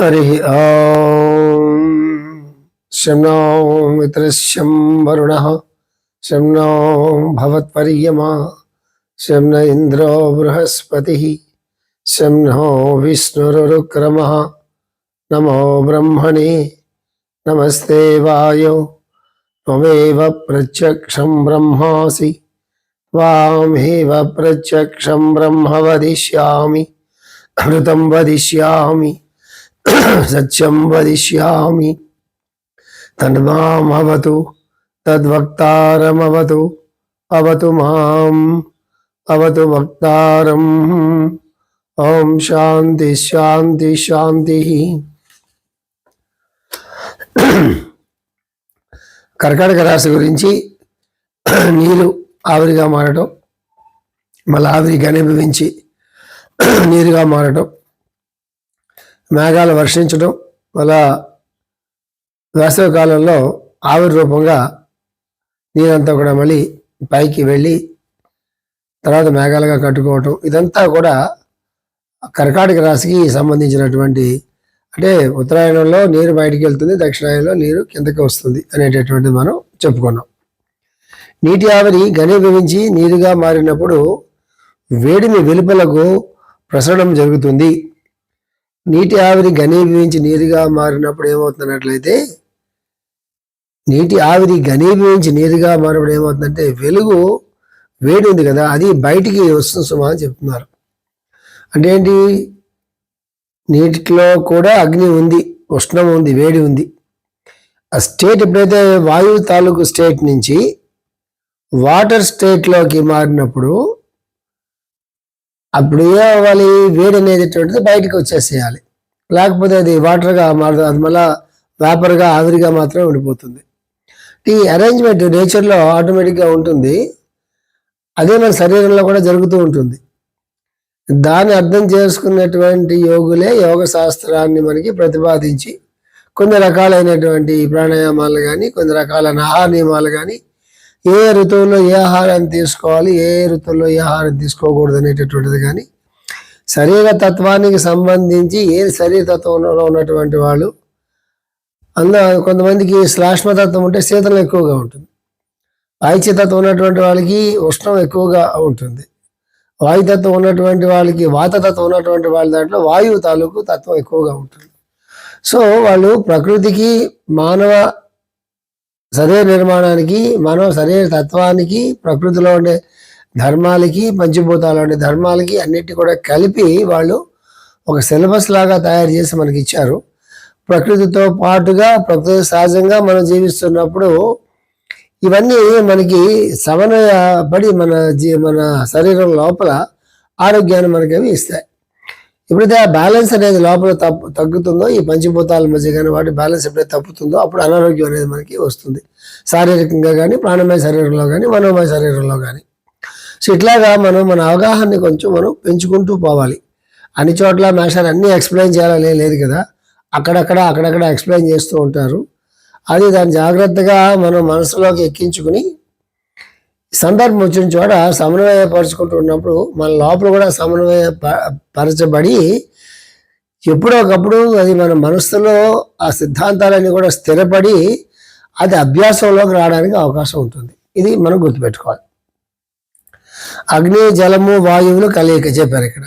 हरिः ॐ शं नो मित्रश्यं वरुणः। शं नो भवत्पर्यमा। शं न बृहस्पतिः। नो नमो ब्रह्मणे। नमस्ते वायो। त्वमेव प्रत्यक्षं ब्रह्मासि। प्रत्यक्षं ब्रह्म वदिष्यामि। अमृतं वदिष्यामि। సత్యం వదిష్యామి. తన్మామవతు తద్వక్తారమవతు అవతు మాం అవతు వక్తారం. ఓం శాంతి శాంతి శాంతి. కర్కాటక రాశి గురించి నీరు ఆవిరిగా మారటం మళ్ళీ ఆవిరి అనుభవించి నీరుగా మారటం. మేఘాలు వర్షించడం మళ్ళా వేసవి కాలంలో ఆవిరి రూపంగా నీరంతా కూడా మళ్ళీ పైకి వెళ్ళి తర్వాత మేఘాలుగా కట్టుకోవటం ఇదంతా కూడా కర్కాటక రాశికి సంబంధించినటువంటి అంటే ఉత్తరాయణంలో నీరు బయటికి వెళ్తుంది దక్షిణాయనంలో నీరు కిందకి వస్తుంది అనేటటువంటిది మనం చెప్పుకున్నాం. నీటి ఆవిరి ఘనీభవించి నీరుగా మారినప్పుడు వేడిని వెలుపలకు ప్రసరడం జరుగుతుంది. నీటి ఆవిరి ఘనీభవించి నీరుగా మారినప్పుడు ఏమవుతున్నట్లయితే నీటి ఆవిరి ఘనీభవించి నీరుగా మారినప్పుడు ఏమవుతుందంటే వెలుగు వేడి ఉంది కదా అది బయటికి వస్తుంది సుమా అని చెప్తున్నారు. అంటే ఏంటి? నీటిలో కూడా అగ్ని ఉంది ఉష్ణం ఉంది వేడి ఉంది. ఆ స్టేట్ ఎప్పుడైతే వాయువు తాలూకు స్టేట్ నుంచి వాటర్ స్టేట్లోకి మారినప్పుడు అప్పుడు ఏమవ్వాలి? వేడి అనేటటువంటిది బయటకు వచ్చేసేయాలి. లేకపోతే అది వాటర్గా మారుతుంది అది మళ్ళా వేపర్గా ఆవిరిగా మాత్రమే ఉండిపోతుంది. ఈ అరేంజ్మెంట్ నేచర్లో ఆటోమేటిక్గా ఉంటుంది. అదే మన శరీరంలో కూడా జరుగుతూ ఉంటుంది. దాన్ని అర్థం చేసుకున్నటువంటి యోగులే యోగ శాస్త్రాన్ని మనకి ప్రతిపాదించి కొన్ని రకాలైనటువంటి ప్రాణాయామాలు కానీ కొన్ని రకాలైన ఆహార నియమాలు కానీ ఏ ఋతువులో ఏ ఆహారాన్ని తీసుకోవాలి ఏ ఋతువులో ఏ ఆహారం తీసుకోకూడదు అనేటటువంటిది కానీ శరీర తత్వానికి సంబంధించి ఏ శరీర తత్వంలో ఉన్నటువంటి వాళ్ళు అందులో కొంతమందికి శ్లాష్మతత్వం ఉంటే శీతలం ఎక్కువగా ఉంటుంది. వాయుచ్యతత్వం ఉన్నటువంటి వాళ్ళకి ఉష్ణం ఎక్కువగా ఉంటుంది. వాయుతత్వం ఉన్నటువంటి వాళ్ళకి వాతతత్వం ఉన్నటువంటి వాళ్ళ దాంట్లో వాయువు తాలూకు తత్వం ఎక్కువగా ఉంటుంది. సో వాళ్ళు ప్రకృతికి మానవ శరీర నిర్మాణానికి మనం శరీర తత్వానికి ప్రకృతిలో ఉండే ధర్మాలకి పంచభూతాలు ఉండే ధర్మాలకి అన్నిటి కూడా కలిపి వాళ్ళు ఒక సిలబస్ లాగా తయారు చేసి మనకి ఇచ్చారు. ప్రకృతితో పాటుగా ప్రకృతి సహజంగా మనం జీవిస్తున్నప్పుడు ఇవన్నీ మనకి సమన్వయపడి మన జీ మన శరీరం లోపల ఆరోగ్యాన్ని మనకి అవి ఇస్తాయి. ఎప్పుడైతే ఆ బ్యాలెన్స్ అనేది లోపల తప్పు తగ్గుతుందో ఈ పంచభూతాల మధ్య కానీ వాటి బ్యాలెన్స్ ఎప్పుడైతే తప్పుతుందో అప్పుడు అనారోగ్యం అనేది మనకి వస్తుంది. శారీరకంగా కానీ ప్రాణమయ శరీరంలో కానీ మనోమయ శరీరంలో కానీ సో ఇట్లాగా మనం మన అవగాహనని కొంచెం మనం పెంచుకుంటూ పోవాలి. అన్ని చోట్ల మేషాలు అన్నీ ఎక్స్ప్లెయిన్ చేయాలని లేదు కదా. అక్కడక్కడ అక్కడక్కడ ఎక్స్ప్లెయిన్ చేస్తూ ఉంటారు. అది దాన్ని జాగ్రత్తగా మనం మనసులోకి ఎక్కించుకుని సందర్భం వచ్చిన చోట సమన్వయపరుచుకుంటూ ఉన్నప్పుడు మన లోపల కూడా సమన్వయ పరచబడి ఎప్పుడో ఒకప్పుడు అది మన మనసులో ఆ సిద్ధాంతాలన్నీ కూడా స్థిరపడి అది అభ్యాసంలోకి రావడానికి అవకాశం ఉంటుంది. ఇది మనం గుర్తుపెట్టుకోవాలి. అగ్ని జలము వాయువులు కలయిక చెప్పారు ఇక్కడ.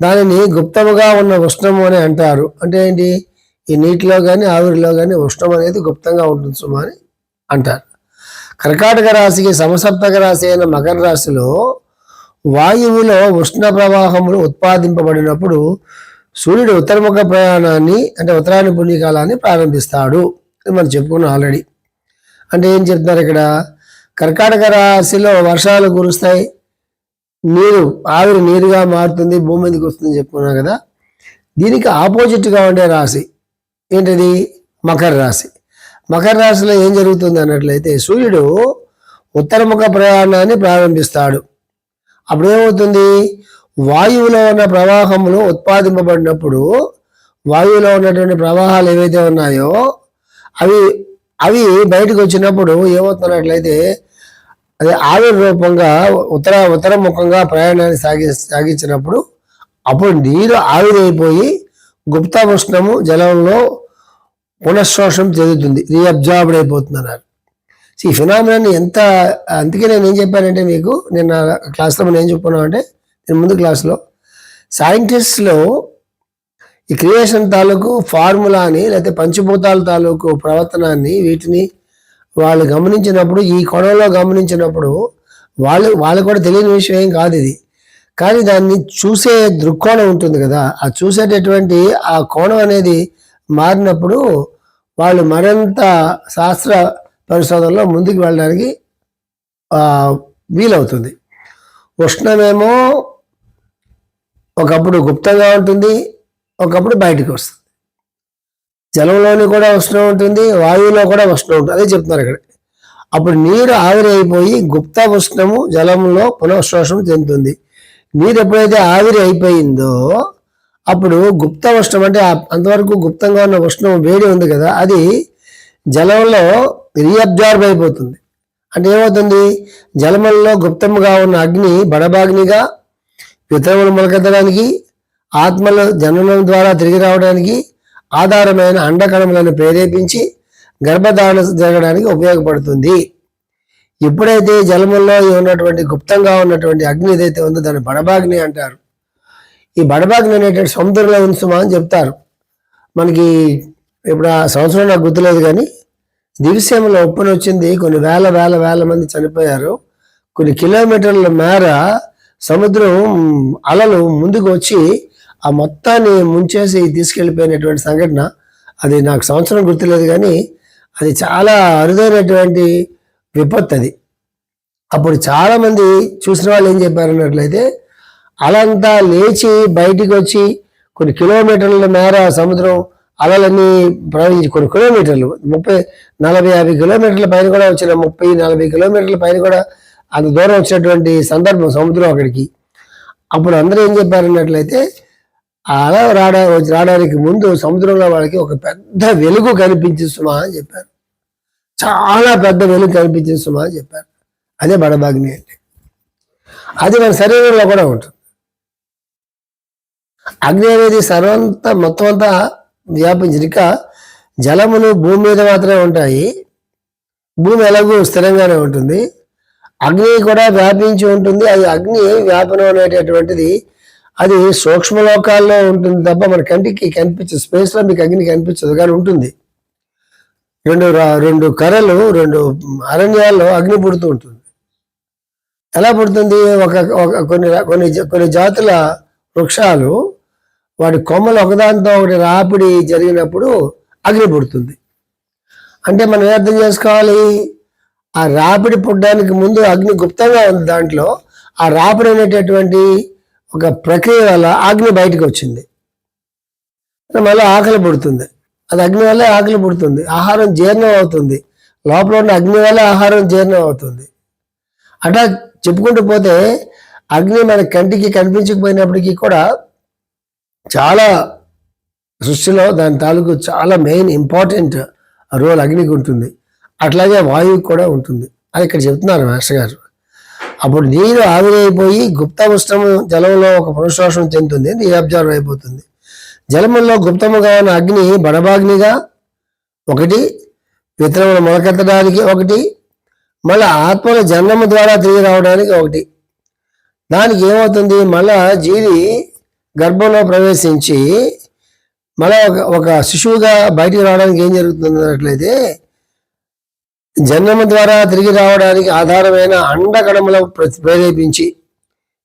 దానిని గుప్తముగా ఉన్న ఉష్ణము అని అంటారు. అంటే ఏంటి? ఈ నీటిలో కానీ ఆవిరిలో కానీ ఉష్ణం అనేది గుప్తంగా ఉంటుంది సుమా అని అంటారు. కర్కాటక రాశికి సమసప్తక రాశి అయిన మకర రాశిలో వాయువులో ఉష్ణ ప్రవాహములు ఉత్పాదింపబడినప్పుడు సూర్యుడు ఉత్తరముఖ ప్రయాణాన్ని అంటే ఉత్తరాయణ పుణ్యకాలాన్ని ప్రారంభిస్తాడు అని మనం చెప్పుకున్నాం ఆల్రెడీ అంటే ఏం చెప్తున్నారు ఇక్కడ? కర్కాటక రాశిలో వర్షాలు కురుస్తాయి నీరు ఆవిరి నీరుగా మారుతుంది భూమి మీదకి వస్తుంది చెప్పుకున్నాం కదా. దీనికి ఆపోజిట్గా ఉండే రాశి ఏంటది? మకర రాశి. మకర రాశిలో ఏం జరుగుతుంది అన్నట్లయితే సూర్యుడు ఉత్తరముఖ ప్రయాణాన్ని ప్రారంభిస్తాడు. అప్పుడు ఏమవుతుంది వాయువులో ఉన్న ప్రవాహములు ఉత్పాదింపబడినప్పుడు వాయువులో ఉన్నటువంటి ప్రవాహాలు ఏవైతే ఉన్నాయో అవి అవి బయటకు వచ్చినప్పుడు ఏమవుతున్నట్లయితే అది ఆవిరి రూపంగా ఉత్తర ఉత్తరముఖంగా ప్రయాణాన్ని సాగి సాగించినప్పుడు అప్పుడు నీరు ఆవిరైపోయి గుప్తా ఉష్ణము జలంలో పునఃశ్వాసం చెందుతుంది. రీఅబ్జార్బ్డ్ అయిపోతుంది అన్నారు ఈ ఫినామినాన్ని ఎంత అందుకే నేను ఏం చెప్పానంటే మీకు నిన్న క్లాస్లో మనం ఏం చెప్పుకున్నామంటే నేను ముందు క్లాస్లో సైంటిస్ట్లో ఈ క్రియేషన్ తాలూకు ఫార్ములాని లేకపోతే పంచభూతాల తాలూకు ప్రవర్తనాన్ని వీటిని వాళ్ళు గమనించినప్పుడు ఈ కోణంలో గమనించినప్పుడు వాళ్ళు వాళ్ళు కూడా తెలియని విషయం ఏం కాదు ఇది. కానీ దాన్ని చూసే దృక్కోణం ఉంటుంది కదా. ఆ చూసేటటువంటి ఆ కోణం అనేది మారినప్పుడు వాళ్ళు మరింత శాస్త్ర పరిశోధనలో ముందుకు వెళ్ళడానికి వీలవుతుంది. ఉష్ణమేమో ఒకప్పుడు గుప్తంగా ఉంటుంది ఒకప్పుడు బయటకు వస్తుంది. జలంలోని కూడా ఉష్ణం ఉంటుంది వాయువులో కూడా ఉష్ణం ఉంటుంది అదే చెప్తున్నారు ఇక్కడ. అప్పుడు నీరు ఆవిరి అయిపోయి గుప్త ఉష్ణము జలంలో పునఃశోషం చెందుతుంది. నీరు ఎప్పుడైతే ఆవిరి అయిపోయిందో అప్పుడు గుప్త ఉష్ణం అంటే అంతవరకు గుప్తంగా ఉన్న ఉష్ణం వేడి ఉంది కదా అది జలంలో రీఅబ్జార్బ్ అయిపోతుంది. అంటే ఏమవుతుంది? జలములలో గుప్తముగా ఉన్న అగ్ని బడబాగ్నిగా ఇతరులు మొలకెత్తడానికి ఆత్మల జననం ద్వారా తిరిగి రావడానికి ఆధారమైన అండకణములను ప్రేరేపించి గర్భధారణ జరగడానికి ఉపయోగపడుతుంది. ఎప్పుడైతే జలముల్లో ఉన్నటువంటి గుప్తంగా ఉన్నటువంటి అగ్ని ఏదైతే ఉందో దాన్ని బడబాగ్ని అంటారు. ఈ బడబాగ్ని అనేటువంటి సముద్రంలో ఉంది సుమా అని చెప్తారు. మనకి ఇప్పుడు ఆ సంవత్సరం నాకు గుర్తులేదు కానీ దివిసీమలో ఉప్పుని వచ్చింది. కొన్ని వేల వేల వేల మంది చనిపోయారు. కొన్ని కిలోమీటర్ల మేర సముద్రం అలలు ముందుకు వచ్చి ఆ మొత్తాన్ని ముంచేసి తీసుకెళ్ళిపోయినటువంటి సంఘటన. అది నాకు సంవత్సరం గుర్తులేదు కానీ అది చాలా అరుదైనటువంటి విపత్తు అది అప్పుడు చాలామంది చూసిన వాళ్ళు ఏం చెప్పారు అన్నట్లయితే అలంతా లేచి బయటికి వచ్చి కొన్ని కిలోమీటర్ల మేర సముద్రం అలలన్నీ ప్రవహించి కొన్ని కిలోమీటర్లు ముప్పై నలభై యాభై కిలోమీటర్ల పైన కూడా వచ్చిన ముప్పై నలభై కిలోమీటర్ల పైన కూడా అంత దూరం వచ్చినటువంటి సందర్భం సముద్రం అక్కడికి. అప్పుడు అందరూ ఏం చెప్పారన్నట్లయితే ఆ అల రాడా రావడానికి ముందు సముద్రంలో వాళ్ళకి ఒక పెద్ద వెలుగు కనిపించిస్తుమా అని చెప్పారు. చాలా పెద్ద వెలుగు కనిపించిస్తుమా అని చెప్పారు. అదే బడబాగ్ని అంటే. అది మన శరీరంలో కూడా ఉంటుంది. అగ్ని అనేది సర్వంతా మొత్తం అంతా వ్యాపించింది జలములు భూమి మీద మాత్రమే ఉంటాయి. భూమి ఎలాగూ స్థిరంగానే ఉంటుంది. అగ్ని కూడా వ్యాపించి ఉంటుంది. అది అగ్ని వ్యాపనం అనేటటువంటిది అది సూక్ష్మలోకాల్లో ఉంటుంది తప్ప మన కంటికి కనిపించదు. స్పేస్లో మీకు అగ్ని కనిపించదు కానీ ఉంటుంది. రెండు రెండు కర్రలు రెండు అరణ్యాల్లో అగ్ని పుడుతూ ఉంటుంది. ఎలా పుడుతుంది? ఒక ఒక కొన్ని కొన్ని కొన్ని జాతుల వృక్షాలు వాటి కొమ్మలు ఒకదానితో ఒకటి రాపిడి జరిగినప్పుడు అగ్ని పుడుతుంది. అంటే మనం అర్థం చేసుకోవాలి? ఆ రాపిడి పుట్టడానికి ముందు అగ్ని గుప్తంగా ఉంది దాంట్లో. ఆ రాపిడి అనేటటువంటి ఒక ప్రక్రియ వల్ల అగ్ని బయటకు వచ్చింది. మళ్ళీ ఆకలి పుడుతుంది. అది అగ్ని వల్లే ఆకలి పుడుతుంది. ఆహారం జీర్ణం అవుతుంది. లోపల ఉన్న అగ్ని వల్లే ఆహారం జీర్ణం అవుతుంది. అట్లా చెప్పుకుంటూ పోతే అగ్ని మన కంటికి కనిపించకపోయినప్పటికీ కూడా చాలా సృష్టిలో దాని తాలూకు చాలా మెయిన్ ఇంపార్టెంట్ రోల్ అగ్నికి ఉంటుంది. అట్లాగే వాయువుకి కూడా ఉంటుంది. అని ఇక్కడ చెప్తున్నారు మాస్టర్ గారు. అప్పుడు నీరు ఆవిరైపోయి గుప్త ఉష్ణము జలంలో ఒక పునశ్వాసం చెందుతుంది నీరు అబ్జర్వ్ అయిపోతుంది. జలములో గుప్తముగా ఉన్న అగ్ని బడబాగ్నిగా ఒకటి విత్తనములు మొలకెత్తడానికి ఒకటి మళ్ళీ ఆత్మల జన్మము ద్వారా తిరిగి రావడానికి ఒకటి. దానికి ఏమవుతుంది? మళ్ళా జీవి గర్భంలో ప్రవేశించి మళ్ళీ ఒక ఒక శిశువుగా బయటికి రావడానికి ఏం జరుగుతుంది అన్నట్లయితే జన్మము ద్వారా తిరిగి రావడానికి ఆధారమైన అండకణముల ప్రేరేపించి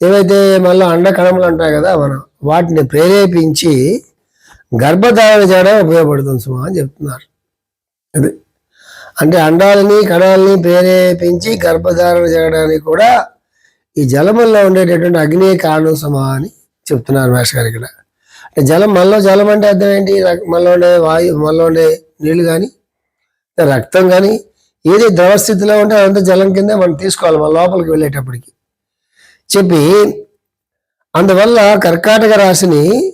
ఏవైతే మళ్ళీ అండకణములు అంటాయి కదా మనం వాటిని ప్రేరేపించి గర్భధారణ చేయడం ఉపయోగపడుతుంది సుమా అని చెప్తున్నారు. అది. అంటే అండాలని కణాలని ప్రేరేపించి గర్భధారణ చేయడానికి కూడా ఈ జలముల్లో ఉండేటటువంటి అగ్నే కారణం సుమా అని చెప్తున్నారు మాస్టర్ గారు ఇక్కడ. అంటే జలం మనలో జలం అంటే అర్థం ఏంటి? మనలో ఉండే వాయు మనలో ఉండే నీళ్ళు కానీ రక్తం కానీ ఏది ద్రవస్థితిలో ఉంటే అదంతా జలం కింద మనం తీసుకోవాలి మన లోపలికి వెళ్ళేటప్పటికి. చెప్పి అందువల్ల కర్కాటక రాశిని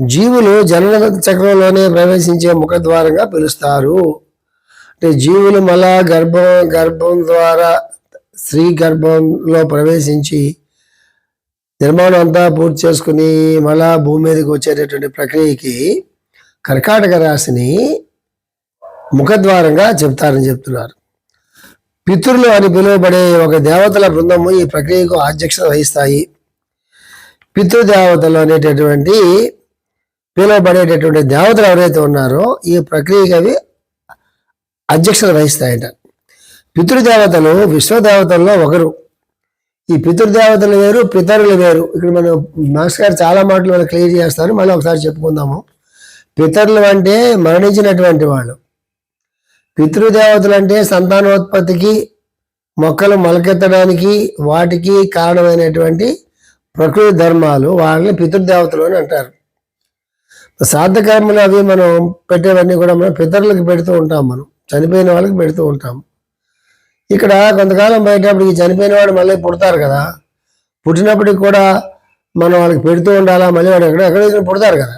జీవులు జనన చక్రంలోనే ప్రవేశించే ముఖద్వారంగా పిలుస్తారు. అంటే జీవులు మళ్ళా గర్భం గర్భం ద్వారా స్త్రీ గర్భంలో ప్రవేశించి నిర్మాణం అంతా పూర్తి చేసుకుని మళ్ళా భూమి మీదకి వచ్చేటటువంటి ప్రక్రియకి కర్కాటక రాశిని ముఖద్వారంగా చెప్తారని చెప్తున్నారు. పితృలు అని పిలువబడే ఒక దేవతల బృందము ఈ ప్రక్రియకు అధ్యక్షత వహిస్తాయి. పితృదేవతలు అనేటటువంటి పిలువబడేటటువంటి దేవతలు ఎవరైతే ఉన్నారో ఈ ప్రక్రియకి అవి అధ్యక్షత వహిస్తాయట. పితృదేవతలు విశ్వదేవతల్లో ఒకరు. ఈ పితృదేవతలు వేరు పితరులు వేరు. ఇక్కడ మనం మాస్టర్ గారు చాలా మాటలు మనం క్లియర్ చేస్తారు మళ్ళీ ఒకసారి చెప్పుకుందాము. పితరులు అంటే మరణించినటువంటి వాళ్ళు. పితృదేవతలు అంటే సంతానోత్పత్తికి మొక్కలు మొలకెత్తడానికి వాటికి కారణమైనటువంటి ప్రకృతి ధర్మాలు వాళ్ళని పితృదేవతలు అని అంటారు. శ్రాద్ధ అవి మనం పెట్టేవన్నీ కూడా మనం పితరులకు పెడుతూ ఉంటాం మనం చనిపోయిన వాళ్ళకి పెడుతూ ఉంటాం. ఇక్కడ కొంతకాలం బయటప్పటికి చనిపోయిన వాడు మళ్ళీ పుడతారు కదా. పుట్టినప్పటికి కూడా మనం వాళ్ళకి పెడుతూ ఉండాలా? మళ్ళీ వాడు ఎక్కడ ఎక్కడ పుడతారు కదా.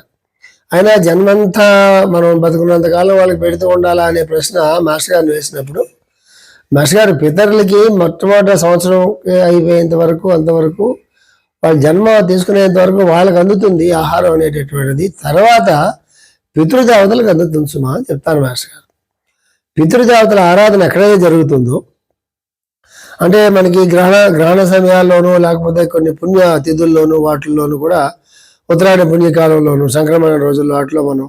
అయినా జన్మంతా మనం బతుకున్నంత కాలం వాళ్ళకి పెడుతూ ఉండాలా అనే ప్రశ్న మాస్టర్ గారిని వేసినప్పుడు మాస్టర్ గారు పితరులకి మొట్టమొదటి సంవత్సరం అయిపోయేంత వరకు అంతవరకు వాళ్ళ జన్మ తీసుకునేంత వరకు వాళ్ళకి అందుతుంది ఆహారం అనేటటువంటిది. తర్వాత పితృదేవతలకు అందుతుంది సుమా అని చెప్తారు మాస్టర్ గారు. పితృదేవతల ఆరాధన ఎక్కడైతే జరుగుతుందో అంటే మనకి గ్రహణ గ్రహణ సమయాల్లోనూ లేకపోతే కొన్ని పుణ్య తిథుల్లోనూ వాటిల్లోనూ కూడా ఉత్తరాయణ పుణ్యకాలంలోనూ సంక్రమణ రోజుల్లో వాటిలో మనం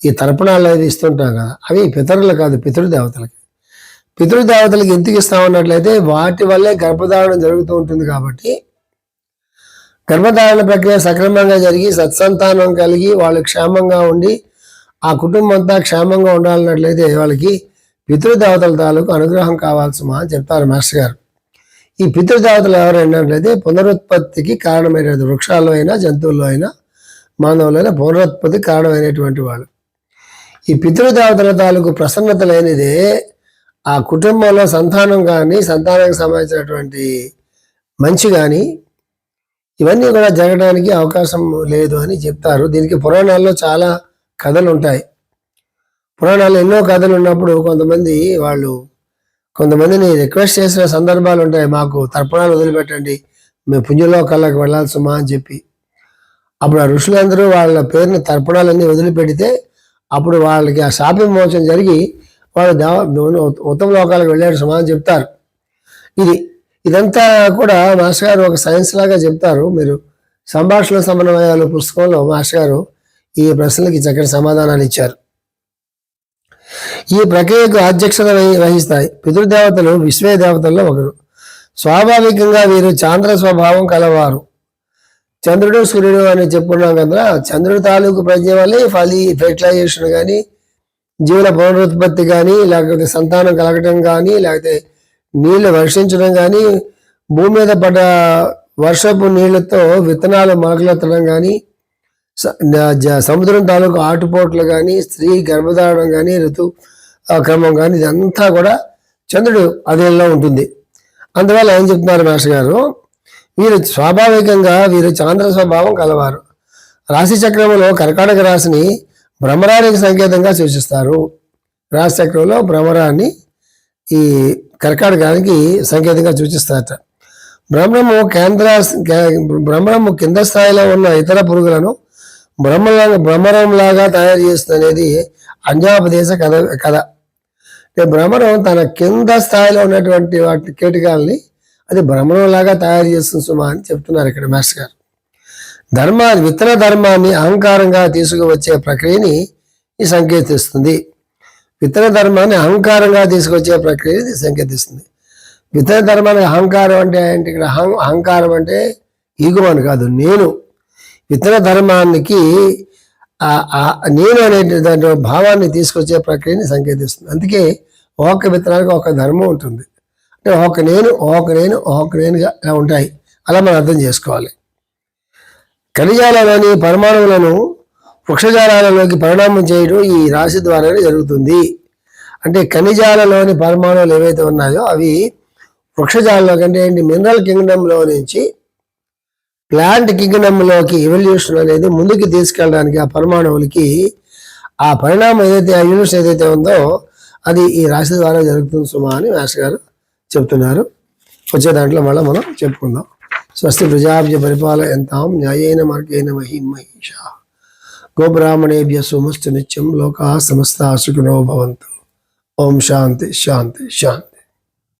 ఈ తర్పణాలు అనేది ఇస్తుంటాం కదా. అవి పితరులు కాదు పితృదేవతలకి. పితృదేవతలకి ఎందుకు ఇస్తామన్నట్లయితే వాటి వల్లే గర్భధారణ జరుగుతూ ఉంటుంది కాబట్టి గర్భధారణ ప్రక్రియ సక్రమంగా జరిగి సత్సంతానం కలిగి వాళ్ళు క్షేమంగా ఉండి ఆ కుటుంబం అంతా క్షేమంగా ఉండాలన్నట్లయితే వాళ్ళకి పితృదేవతల తాలూకు అనుగ్రహం కావాల్సిమా అని చెప్తారు మాస్టర్ గారు. ఈ పితృదేవతలు ఎవరైనట్లయితే పునరుత్పత్తికి కారణమైన వృక్షాల్లో అయినా జంతువుల్లో అయినా మానవులైనా పునరుత్పత్తి కారణమైనటువంటి వాళ్ళు. ఈ పితృదేవతల తాలూకు ప్రసన్నత లేనిదే ఆ కుటుంబంలో సంతానం కానీ సంతానానికి సంబంధించినటువంటి మంచి కానీ ఇవన్నీ కూడా జరగడానికి అవకాశం లేదు అని చెప్తారు. దీనికి పురాణాల్లో చాలా కథలు ఉంటాయి పురాణాలు ఎన్నో కథలు ఉన్నప్పుడు కొంతమంది వాళ్ళు కొంతమందిని రిక్వెస్ట్ చేసిన సందర్భాలు ఉంటాయి. మాకు తర్పణాలు వదిలిపెట్టండి. మేము పుణ్యలోకాలకు వెళ్ళాల్సమా అని చెప్పి. అప్పుడు ఆ ఋషులందరూ వాళ్ళ పేరుని తర్పణాలన్నీ వదిలిపెడితే అప్పుడు వాళ్ళకి ఆ శాప విమోచన జరిగి వాళ్ళు దేవ ఉత్తమ లోకాలకు వెళ్ళాడు సుమా అని చెప్తారు. ఇది ఇదంతా కూడా మాస్టర్ గారు ఒక సైన్స్ లాగా చెప్తారు. మీరు సంభాషణ సమన్వయాలు పుస్తకంలో మాస్టర్ గారు ఈ ప్రశ్నలకి చక్కటి సమాధానాలు ఇచ్చారు. ఈ ప్రక్రియకు అధ్యక్షత వహిస్తాయి. పితృదేవతలు విశ్వే దేవతల్లో ఒకరు. స్వాభావికంగా వీరు చాంద్ర స్వభావం కలవారు. చంద్రుడు సూర్యుడు అని చెప్పుకున్నాం కదా చంద్రుడు తాలూకు ప్రజ్ఞ వల్లే ఫలి ఫెర్టిలైజేషన్ కానీ జీవుల పునరుత్పత్తి కానీ లేకపోతే సంతానం కలగటం కానీ లేకపోతే నీళ్ళు వర్షించడం కానీ భూమి మీద పడ్డ వర్షపు నీళ్ళతో విత్తనాలు మొలకలెత్తడం కానీ సముద్రం తాలూకు ఆటుపోట్లు కానీ స్త్రీ గర్భధారణం కానీ ఋతు క్రమం కానీ ఇదంతా కూడా చంద్రుడు అధీనంలో ఉంటుంది. అందువల్ల ఏం చెప్తున్నారు మాస్టర్ గారు? వీరు స్వాభావికంగా వీరు చాంద్ర స్వభావం కలవారు. రాశి చక్రంలో కర్కాటక రాశిని భ్రమరానికి సంకేతంగా సూచిస్తారు. రాశి చక్రంలో భ్రమరాన్ని ఈ కర్కాటకానికి సంకేతంగా సూచిస్తారట. భ్రమణము కేంద్ర భ్రమణము కింద స్థాయిలో ఉన్న ఇతర పురుగులను బ్రహ్మలాగా భ్రమరంలాగా తయారు చేస్తుంది అనేది అంజాపదేశ కథ కథ. భ్రమరం తన కింద స్థాయిలో ఉన్నటువంటి వాటి కీటకాలని అది భ్రమరంలాగా తయారు చేస్తుంది సుమా అని చెప్తున్నారు ఇక్కడ మాస్టర్ గారు. ధర్మాన్ని విత్తన ధర్మాన్ని అహంకారంగా తీసుకువచ్చే ప్రక్రియని ఈ సంకేతిస్తుంది. విత్తన ధర్మాన్ని అహంకారంగా తీసుకొచ్చే ప్రక్రియ ఇది సంకేతిస్తుంది. విత్తన ధర్మానికి అహంకారం అంటే ఏంటి? ఇక్కడ అహం అహంకారం అంటే ఈగో అని కాదు నేను. విత్తన ధర్మానికి నేను అనే దాంట్లో భావాన్ని తీసుకొచ్చే ప్రక్రియని సంకేతిస్తుంది. అందుకే ఒక విత్తనానికి ఒక ధర్మం ఉంటుంది. అంటే ఒక నేను ఒక నేను ఒక నేనుగా ఇలా ఉంటాయి. అలా మనం అర్థం చేసుకోవాలి. ఖనిజాలలోని పరమాణువులను వృక్షజాలాలలోకి పరిణామం చేయడం ఈ రాశి ద్వారానే జరుగుతుంది. అంటే ఖనిజాలలోని పరమాణువులు ఏవైతే ఉన్నాయో అవి వృక్షజాలంలో కంటే మినరల్ కింగ్డమ్లో నుంచి ప్లాంట్ కింగ్డమ్లోకి ఎవల్యూషన్ అనేది ముందుకు తీసుకెళ్ళడానికి ఆ పరమాణువులకి ఆ పరిణామం ఏదైతే ఆ యూనివర్స్ ఏదైతే ఉందో అది ఈ రాశి ద్వారా జరుగుతుంది సుమా అని మాస్టర్ గారు చెప్తున్నారు. వచ్చే దాంట్లో మళ్ళీ మనం చెప్పుకుందాం. స్వస్తి ప్రజాభ్య పరిపాలయంతాం న్యాయేన మార్గేణ మహిం మహిష గోబ్రాహ్మణేభ్య సోమస్తు నిత్యం లోకా సమస్త సుఖినో భవంతు. ఓం శాంతి శాంతి శాంతి.